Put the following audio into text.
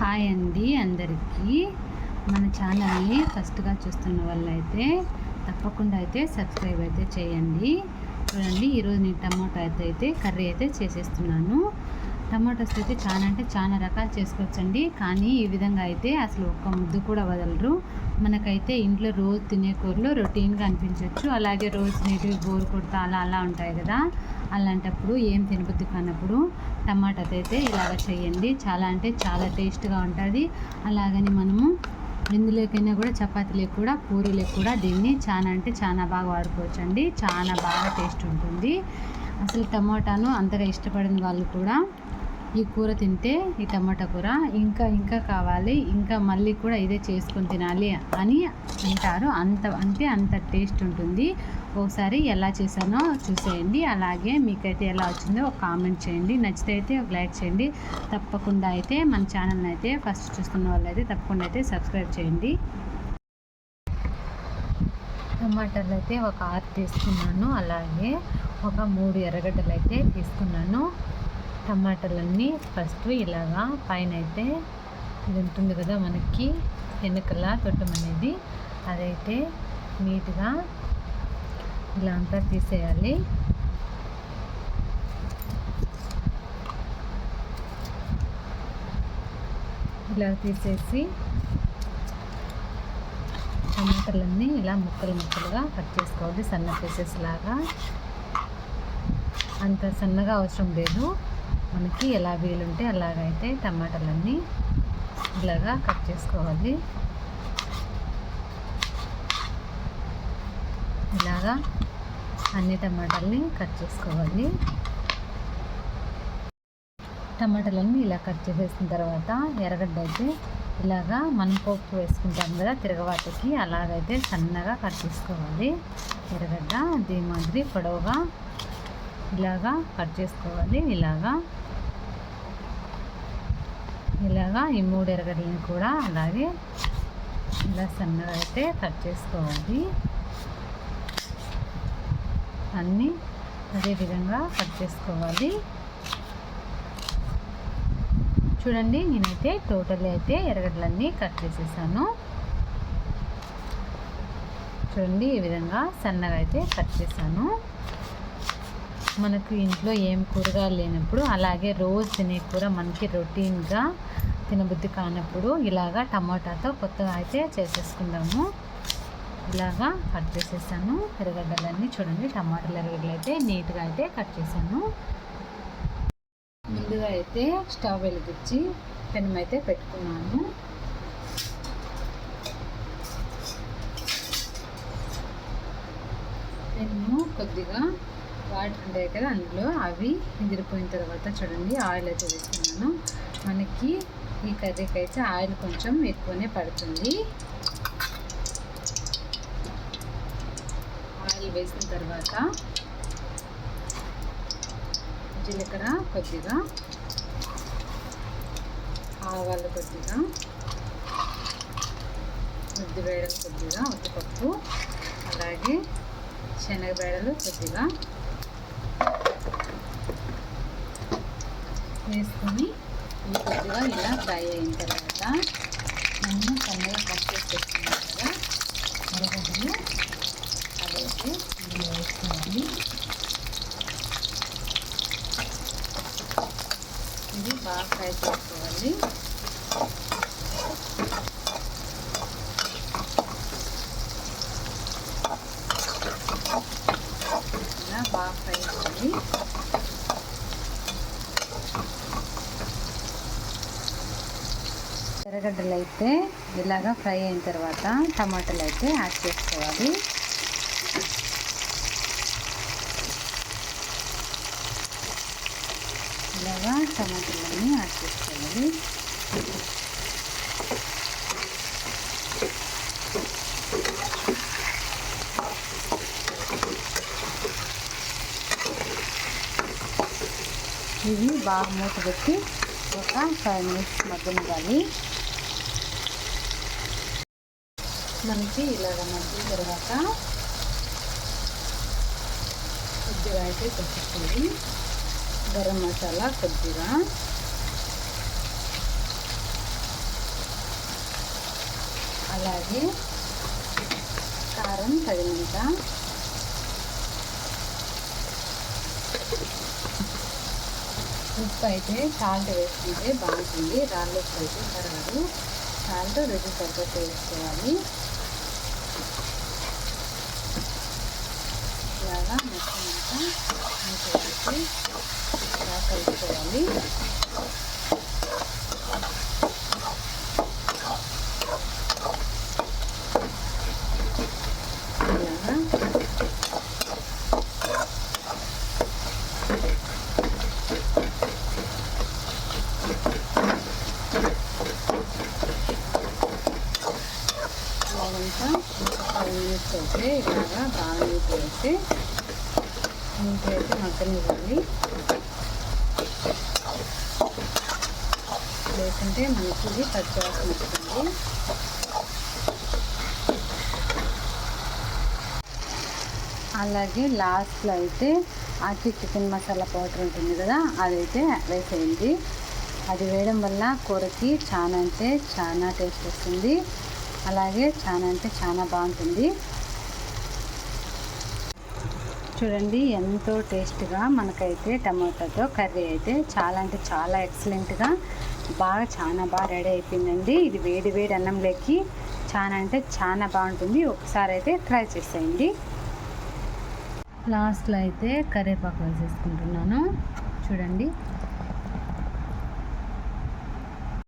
Hi అండి అందరికీ. మన ఛానల్ని ఫస్ట్గా చూస్తున్న వాళ్ళైతే తప్పకుండా అయితే సబ్స్క్రైబ్ అయితే చేయండి. చూడండి ఈరోజు నేను టమాటో అయితే అయితే కర్రీ అయితే చేసేస్తున్నాను. టమాటోస్ అయితే చాలా అంటే చాలా రకాలు చేసుకోవచ్చండి. కానీ ఈ విధంగా అయితే అసలు ఒక్క ముద్దు కూడా వదలరు. మనకైతే ఇంట్లో రోజు తినే కూరలు రొటీన్గా అనిపించవచ్చు అలాగే రోజు నీటివి బోర్ కొడతా అలా అలా ఉంటాయి కదా. అలాంటప్పుడు ఏం తినబుద్ధి కానప్పుడు టమాటాతో అయితే ఇలాగ చేయండి. చాలా అంటే చాలా టేస్ట్గా ఉంటుంది. అలాగని మనము ఇందులోకైనా కూడా చపాతీలకు కూడా పూరీలకు కూడా దీన్ని చాలా అంటే చాలా బాగా వాడుకోవచ్చు అండి చాలా బాగా టేస్ట్ ఉంటుంది. అసలు టమాటాను అంతగా ఇష్టపడిన వాళ్ళు కూడా ఈ కూర తింటే ఈ టమాటా కూర ఇంకా ఇంకా కావాలి ఇంకా మళ్ళీ కూడా ఇదే చేసుకొని తినాలి అని అంటారు. అంత అంటే అంత టేస్ట్ ఉంటుంది. ఒకసారి ఎలా చేశానో చూసేయండి. అలాగే మీకైతే ఎలా వచ్చిందో ఒక కామెంట్ చేయండి. నచ్చితే అయితే ఒక లైక్ చేయండి. తప్పకుండా అయితే మన ఛానల్ని అయితే ఫస్ట్ చూస్తున్న వాళ్ళు అయితే తప్పకుండా అయితే సబ్స్క్రైబ్ చేయండి. టమాటాలు అయితే ఒక ఆరు తీసుకున్నాను. అలాగే ఒక మూడు ఎర్రగడ్డలు అయితే తీసుకున్నాను. టమాటాలన్నీ ఫస్ట్ ఇలాగా పైన అయితే ఇది ఉంటుంది కదా మనకి వెనుకల తొట్టం అనేది. అదైతే నీట్గా ఇలా అంతా తీసేయాలి. ఇలా తీసేసి టమాటాలన్నీ ఇలా ముక్కలు ముక్కలుగా కట్ చేసుకోవాలి. సన్న పీసెస్ లాగా. అంత సన్నగా అవసరం లేదు. మనకి ఎలా వీలుంటే అలాగైతే టమాటాలన్నీ ఇలాగా కట్ చేసుకోవాలి. ఇలాగా అన్ని టమాటాలని కట్ చేసుకోవాలి. టమాటాలన్నీ ఇలా కట్ చేసేసిన తర్వాత ఎర్రగడ్డ అయితే ఇలాగా మనం పోపు వేసుకుంటాం కదా తిరగవాతకి అలాగైతే సన్నగా కట్ చేసుకోవాలి. ఎర్రగడ్డ దీని మాదిరి పొడవుగా ఇలాగా కట్ చేసుకోవాలి. ఇలాగా ఇలాగా ఈ మూడు ఎరగడ్డలను కూడా అలాగే ఇలా సన్నగా అయితే కట్ చేసుకోవాలి. అన్నీ అదే విధంగా కట్ చేసుకోవాలి. చూడండి నేనైతే టోటల్ అయితే ఎరగడ్డలన్నీ కట్ చేసేసాను. చూడండి ఈ విధంగా సన్నగా అయితే కట్ చేశాను. మనకు ఇంట్లో ఏం కూరగాయలు లేనప్పుడు అలాగే రోజు తినే కూర మనకి రొటీన్గా తినబుద్ధి కానప్పుడు ఇలాగా టమాటాతో కొత్తగా అయితే చేసేసుకుందాము. ఇలాగా కట్ చేసేసాను. ఎర్రగడ్డలన్నీ చూడండి టమాటాలు ఎర్రగడ్డలు అయితే నీట్గా అయితే కట్ చేశాను. ముందుగా అయితే స్టవ్ వెలిగించి పెనం అయితే పెట్టుకున్నాను. పెన్ను కొద్దిగా వాటర్ ఉంటాయి కదా అందులో అవి ఎదిరిపోయిన తర్వాత చూడండి ఆయిల్ అయితే వేస్తున్నాను. మనకి ఈ కర్రీకి అయితే ఆయిల్ కొంచెం ఎక్కువనే పడుతుంది. ఆయిల్ వేసిన తర్వాత జీలకర్ర కొద్దిగా ఆవాలు కొద్దిగా ఉద్దిబేడలు కొద్దిగా ఉద్దిపప్పు అలాగే శనగబేడలు కొద్దిగా వేసుకొని కొద్దిగా ఇలా ఫ్రై అయిన తర్వాత మనం సన్నగా కట్ చేసి పెట్టుకున్నాం కదా ఎర్రగడ్డలు అదైతే ఇందులో వేసుకోవాలి ఇది బాగా ఫ్రై చేసుకోవాలి ఇలా బాగా ఫ్రై చేయాలి ఎర్రగడ్డలు అయితే ఇలాగ ఫ్రై అయిన తర్వాత టమాటాలు అయితే యాడ్ చేసుకోవాలి. ఇలాగా టమాటాలన్నీ యాడ్ చేసుకోవాలి. ఇవి బాగా మూత పెట్టి ఒక ఫైవ్ మినిట్స్ మగ్గనివ్వాలి. మనకి ఇలాగ మగ్గిన తర్వాత కొద్దిగా అయితే పచ్చిపొడి గరం మసాలా కొద్దిగా. అలాగే కారం తగినంత. ఉప్పు అయితే సాల్ట్ వేసుకుంటే బాగుంటుంది. రాళ్ళు ఉప్పు అయితే కరగదు సాల్ట్ రుచి తగ్గట్టు వేసుకోవాలి. ఇలాగా మొత్తం అంతా మూత వేసి ఇలా కలుపుకోవాలి ఇలాగా ఇలాగంతా ఫైవ్ అయితే ఇలాగా బాగా నీట్ వేసి నీట్ అయితే మగ్గనివ్వాలి లేకుంటే మనకి ఇది పచ్చివాసన వస్తుంది. అలాగే లాస్ట్లో అయితే ఆకి చికెన్ మసాలా పౌడర్ ఉంటుంది కదా అదైతే వేసేయండి. అది వేయడం వల్ల కూరకి చాలా అంటే చాలా టేస్ట్ వస్తుంది. అలాగే చాలా అంటే చాలా బాగుంటుంది. చూడండి ఎంతో టేస్ట్గా మనకైతే టమాటాతో కర్రీ అయితే చాలా అంటే చాలా ఎక్సలెంట్గా బాగా చాలా బాగా రెడీ అయిపోయిందండి. ఇది వేడి వేడి అన్నంలోకి చాలా అంటే చాలా బాగుంటుంది. ఒకసారి అయితే ట్రై చేసేయండి. లాస్ట్లో అయితే కరివేపాకు వేసేసుకుంటున్నాను. చూడండి